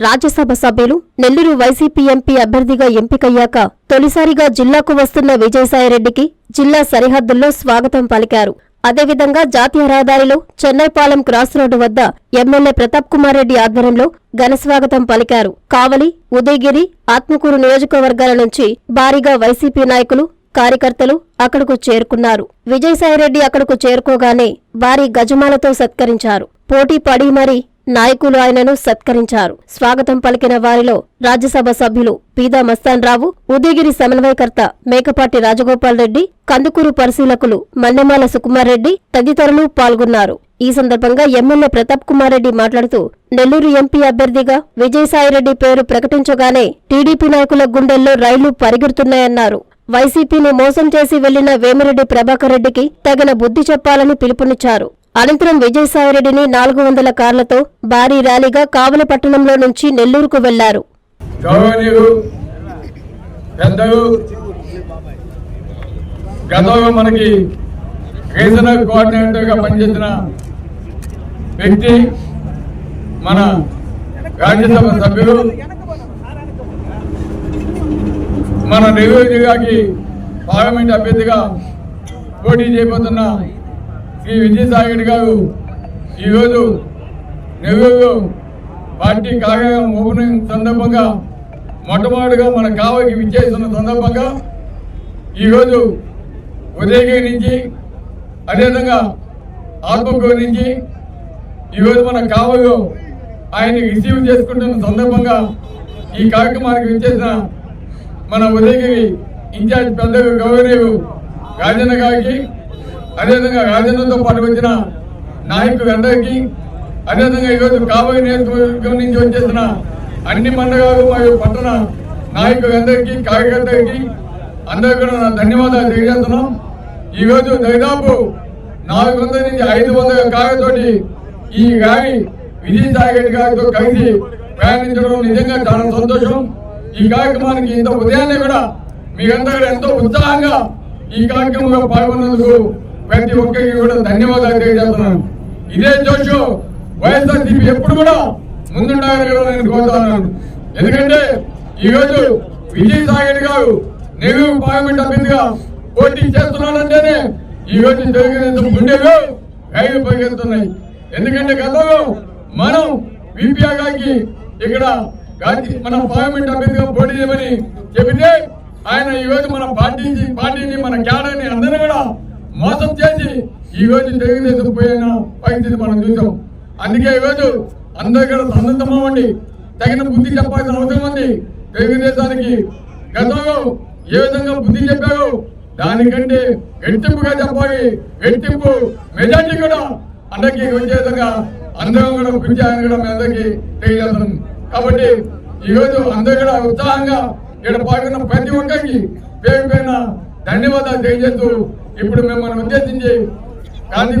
రాజ్యసభ సభ్యులు Nellore YCP MP అభ్యర్థిగా ఎంపికయ్యాక తొలిసారిగా జిల్లాకు వస్తున్న విజయసాయిరెడ్డికి జిల్లా సరిహద్దుల్లో స్వాగతం పలికారు. అదేవిధంగా జాతీయ రహదారిలో చెన్నైపాలెం క్రాస్ రోడ్డు వద్ద ఎమ్మెల్యే ప్రతాప్ కుమార్ రెడ్డి ఆధ్వర్యంలో ఘనస్వాగతం పలికారు. కావలి ఉదయగిరి ఆత్మకూరు నియోజకవర్గాల నుంచి భారీగా వైసీపీ నాయకులు కార్యకర్తలు అక్కడకు చేరుకున్నారు. విజయసాయిరెడ్డి అక్కడకు చేరుకోగానే భారీ గజమాలతో సత్కరించారు. పోటీ పడి మరీ నాయకులు ఆయనను సత్కరించారు. స్వాగతం పలికిన వారిలో రాజ్యసభ సభ్యులు పీదా మస్తాన్ రావు ఉదయగిరి సమన్వయకర్త మేకపాటి రాజగోపాల్ రెడ్డి కందుకూరు పరిశీలకులు మన్నెమాల సుకుమార్ రెడ్డి తదితరులు పాల్గొన్నారు. ఈ సందర్భంగా ఎమ్మెల్యే ప్రతాప్ కుమార్ రెడ్డి మాట్లాడుతూ నెల్లూరు ఎంపీ అభ్యర్థిగా విజయసాయిరెడ్డి పేరు ప్రకటించగానే టీడీపీ నాయకుల గుండెల్లో రైళ్ళు పరిగెడుతున్నాయన్నారు. వైసీపీని మోసం చేసి వెళ్ళిన వేమిరెడ్డి ప్రభాకర్ రెడ్డికి తగిన బుద్ధి చెప్పాలని పిలుపునిచ్చారు. అనంతరం విజయసాయిరెడ్డిని నాలుగు వందల కార్లతో భారీ ర్యాలీగా కావలి పట్టణంలో నుంచి నెల్లూరుకు వెళ్ళారు. గౌరవనీయులు పెద్దలు గతంలో మనకి రీజనల్ కోఆర్డినేటర్గా పనిచేసిన వ్యక్తి మన రాజ్యసభ సభ్యులు మన నెల్లూరు జిల్లాకి పార్లమెంట్ అభ్యర్థిగా పోటీ చేయబోతున్న శ్రీ విజయసాయి గారు ఈరోజు నెల్లూరులో పార్టీ కార్యాలయం ఓపెనింగ్ సందర్భంగా మొట్టమొదటిగా మన కావకి విచ్చేస్తున్న సందర్భంగా ఈరోజు ఉదయగిరి నుంచి అదేవిధంగా ఆత్మకూరు నుంచి ఈరోజు మన కావలో ఆయన రిసీవ్ చేసుకుంటున్న సందర్భంగా ఈ కార్యక్రమానికి విచ్చేసిన మన ఉదయగిరి ఇన్ఛార్జ్ పెద్ద గౌరవ రాజన్న గారికి అదేవిధంగా రాజన్నతో పాటు వచ్చిన నాయకులందరికీ అదేవిధంగా ఈరోజు కాబోయే నియోజకవర్గం నుంచి వచ్చేసిన అన్ని మండలాలు మరియు పట్టణ నాయకులందరికీ కార్యకర్తలకి అందరికీ కూడా నా ధన్యవాదాలు తెలియజేస్తున్నాం. ఈరోజు దాదాపు నాలుగు వందల నుంచి ఐదు వందల కార్యతోటి ఈ గాలి విజయసాయి రెడ్డి గారితో కలిసి ప్రయాణించడం నిజంగా చాలా సంతోషం. ఈ కార్యక్రమానికి ఇంత ఉదయాన్నే కూడా మీరందరూ ఎంతో ఉత్సాహంగా ఈ కార్యక్రమంలో పాల్గొన్నందుకు ప్రతి ఒక్కరికి కూడా ధన్యవాదాలు తెలియజేస్తున్నాను. ఇదే జోషు వైఎస్ఆర్సీపీ ఎప్పుడు కూడా ముందుండాలని కూడా నేను కోరుతున్నాను. ఎందుకంటే ఈ రోజు గారు నెహ్రూ పార్లమెంట్ అభ్యర్థిగా పోటీ చేస్తున్నానంటేనే ఈ రోజు తెలుగుదేశం గుండెలు రైలు పరిగెడుతున్నాయి ఎందుకంటే గతంలో మనం విపిఆర్ గారికి ఇక్కడ గాంధీ మన పార్లమెంట్ అభ్యర్థిగా పోటీ చేయమని చెబితే ఆయన ఈ రోజు మన పార్టీ పార్టీని మన క్యాడర్ని అందరినీ కూడా మోసం చేసి ఈ రోజు తెలుగుదేశం పోయిన పరిస్థితి మనం చూసాం. అందుకే ఈ రోజు అందరూ కూడా సన్నద్ధమవ్వండి తగిన బుద్ధి చెప్పాల్సిన అవసరం ఉంది. తెలుగుదేశానికి గతంలో ఏ విధంగా బుద్ధి చెప్పారు దానికంటే రెట్టింపుగా చెప్పాలి. రెట్టింపు మెజార్టీ కూడా అందరికీ వచ్చే విధంగా అందరం కూడా కృషి కూడా మీ అందరికీ తెలియజేస్తాం కాబట్టి ఈ రోజు అందరూ కూడా ఉత్సాహంగా ఇక్కడ పాల్గొన్న ప్రతి ఒక్కరికి పేరు పైన ధన్యవాదాలు తెలియజేస్తూ ఇప్పుడు మిమ్మల్ని ఉద్దేశించి గాంధీ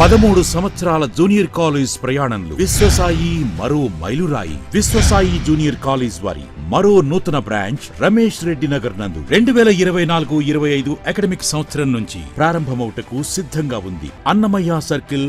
పదమూడు సంవత్సరాల జూనియర్ కాలేజ్ ప్రయాణంలో విశ్వసాయి మరో మైలురాయి. విశ్వసాయి జూనియర్ కాలేజ్ వారి మరో నూతన బ్రాంచ్ రమేష్ రెడ్డి నగర్ నందు రెండు వేల ఇరవై నాలుగు ఇరవై ఐదు అకాడమిక్ సంవత్సరం నుంచి ప్రారంభమవుటకు సిద్ధంగా ఉంది. అన్నమయ్య సర్కిల్